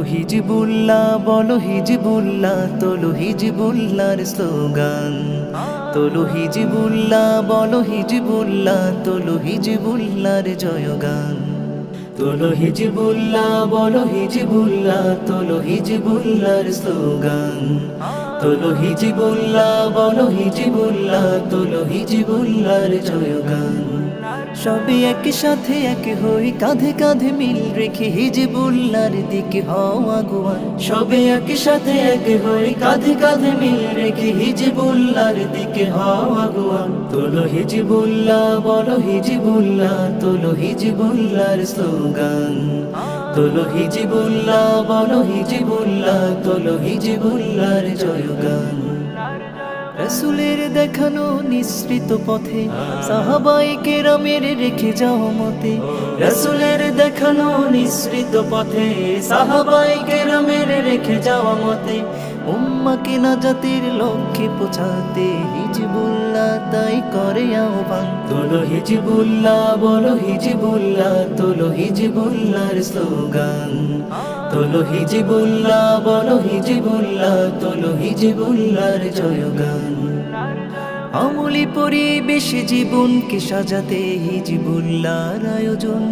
হিজিবুল্লাহ, বলো হিজিবুল্লাহ, তোলো হিজিবুল্লাহর স্লোগান। তোলো হিজিবুল্লাহ, বলো হিজিবুল্লাহ, তোলো হিজিবুল্লাহর জয়গান। তোলো হিজিবুল্লাহ, বলো হিজিবুল্লাহ, তোলো হিজিবুল্লাহর স্লোগান। তোলো হিজিবুল্লাহ, বলো হিজিবুল্লাহ, তোলো হিজিবুল্লাহর জয়গান। সবে একই সাথে এক হই, কাঁধে কাঁধে মিল রেখে হিজিবুল্লাহর দিকে হওয়া গোয়ান সবে একই সাথে এক হই, কাঁধে কাঁধে মিল রেখে হিজিবুল্লাহর দিকে হওয়া গোয়ান তোলো হিজিবুল্লাহ বলো হিজিবুল্লাহ তোলো হিজিবুল্লাহর স্লোগান। তোলো হিজিবুল্লাহ বলো হিজিবুল্লাহ তোলো হিজিবুল্লাহর জয়গান। রসুলের দেখানো নিঃসৃত পথে সাহাবাই কেরামের রেখে যাও মতে। রসুলের দেখানো নিঃসৃত পথে সাহাবাই কেরামের রেখে যাওয়া মতে। উম্মাকে না জাতির লক্ষ্যে পৌঁছাতে হিজবুল্লাহ তাই করে আহ্বান। তোলো হিজবুল্লাহ বলো হিজবুল্লাহ তোলো হিজবুল্লাহর স্লোগান। তোলো হিজবুল্লাহ বলো হিজবুল্লাহ তোলো হিজবুল্লাহর জয়গান। আমলি পরিবেশে জীবনকে সাজাতে হিজবুল্লাহর আয়োজন।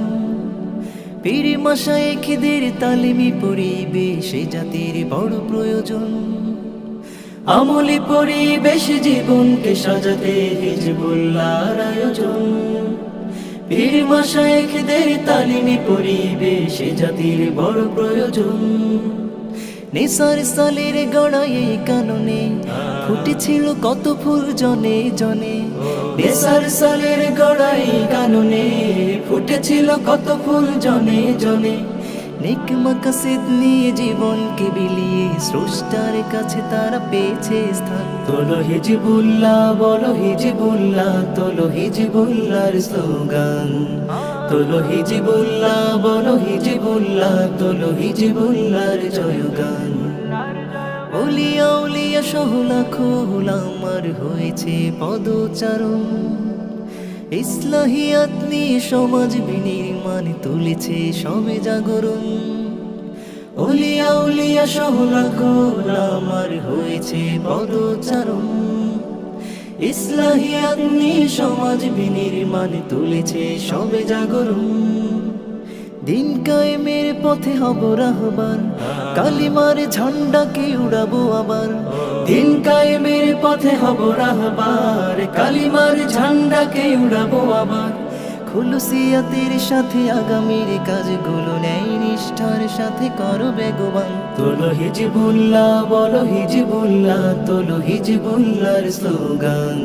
পীর মশায় খিদের তালিমি পরিবেশে জাতির বড় প্রয়োজন। আমলি পরিবেশ জীবনকে সাজাতে হিজবুল্লাহর আয়োজন। পীর মশাইখদের তালিমি পরিবেশে জাতির বড় প্রয়োজন। নেশার সালের গড়াই কাননে, ফুটেছিল কত ফুল জনে জনে। সালের গড়াই কাননে ফুটেছিল কত ফুল জনে জনে। নেক মাকাসিদ জীবনকে বিলিয়ে স্রষ্টার কাছে তারা পেয়েছে স্থান। তোলো হিজবুল্লাহ, বলো হিজবুল্লাহ, তোলো হিজবুল্লাহর স্লোগান। তোলো হিজবুল্লাহ, বলো হিজবুল্লাহ, তোলো হিজবুল্লাহর জয়গান। ওলিয়া উলিয়া সহ লাখো আমার হয়েছে পদচারণ। ইসলাহিয়াত নিয়ে সমাজ বিনির্মাণ তুলেছে সবে জাগরণ। ওলিয়া উলিয়া সহ লাখো আমার হয়েছে পদচারণ। ইসলাহিয়াত নিয়ে সমাজ বিনির্মাণ তুলেছে সবে জাগরণ। দিন কায়েমের পথে হব রাহবার কালিমার ঝান্ডাকে উড়াবো আবার। দিন কায়েমের পথে হব রাহবার। কালিমার ঝান্ডাকে উড়াবো আবার। খুলুসিয়াতের সাথে আগামীর কাজগুলো ন্যায় নিষ্ঠার সাথে করো বেগবান। তোলো হিজবুল্লাহ, বলো হিজবুল্লাহ, তোলো হিজবুল্লাহর স্লোগান।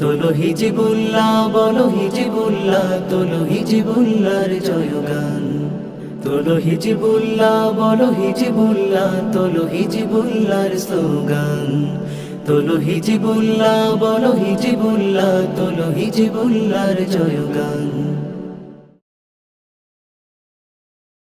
তোলো হিজিবুল্লাহ, বলো হিজিবুল্লাহ, তোলো হিজবুল্লাহর জয়গান। তোলো হিজিবুল্লাহ, বলো হিজিবুল্লাহ, তোলো হিজবুল্লাহর স্লোগান। তোলো হিজিবুল্লাহ, বলো হিজিবুল্লাহ, তোলো জয় জয়গান।